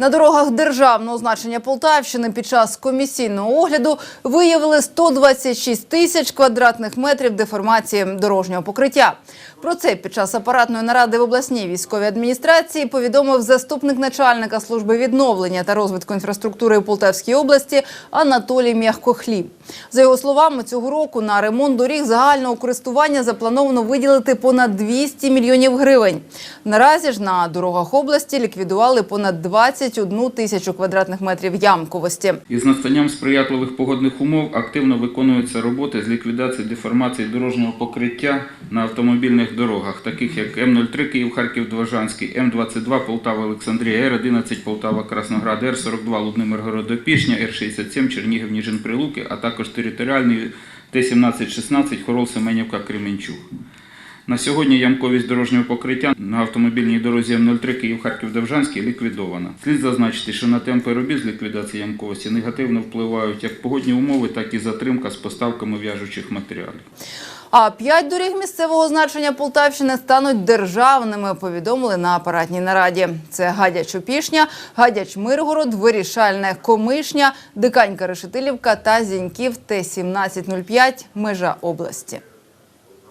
На дорогах державного значення Полтавщини під час комісійного огляду виявили 126 тисяч квадратних метрів деформації дорожнього покриття. Про це під час апаратної наради в обласній військовій адміністрації повідомив заступник начальника служби відновлення та розвитку інфраструктури у Полтавській області Анатолій М'ягкохліб. За його словами, цього року на ремонт доріг загального користування заплановано виділити понад 200 мільйонів гривень. Наразі ж на дорогах області ліквідували понад 21 тисячу квадратних метрів ямковості. Із настанням сприятливих погодних умов активно виконуються роботи з ліквідації деформації дорожнього покриття на автомобільних дорогах, таких як М03 Київ-Харків-Двожанський, М22 Полтава-Олександрія, Р11 Полтава-Красноград, Р42 Лудмир-Город-Опішня, Р67 Чернігів-Ніжин-Прилуки, а також територіальний Т-17-16 Хорол-Семенівка-Кременчуг. На сьогодні ямковість дорожнього покриття на автомобільній дорозі М03 Київ-Харків-Довжанський ліквідована. Слід зазначити, що на темпи робіт з ліквідації ямковості негативно впливають як погодні умови, так і затримка з поставками в'яжучих матеріалів. А п'ять доріг місцевого значення Полтавщини стануть державними, повідомили на апаратній нараді. Це Гадяч-Опішня, Гадяч-Миргород, Вирішальне Комишня, Диканька-Решетилівка та Зіньків Т-1705 межа області.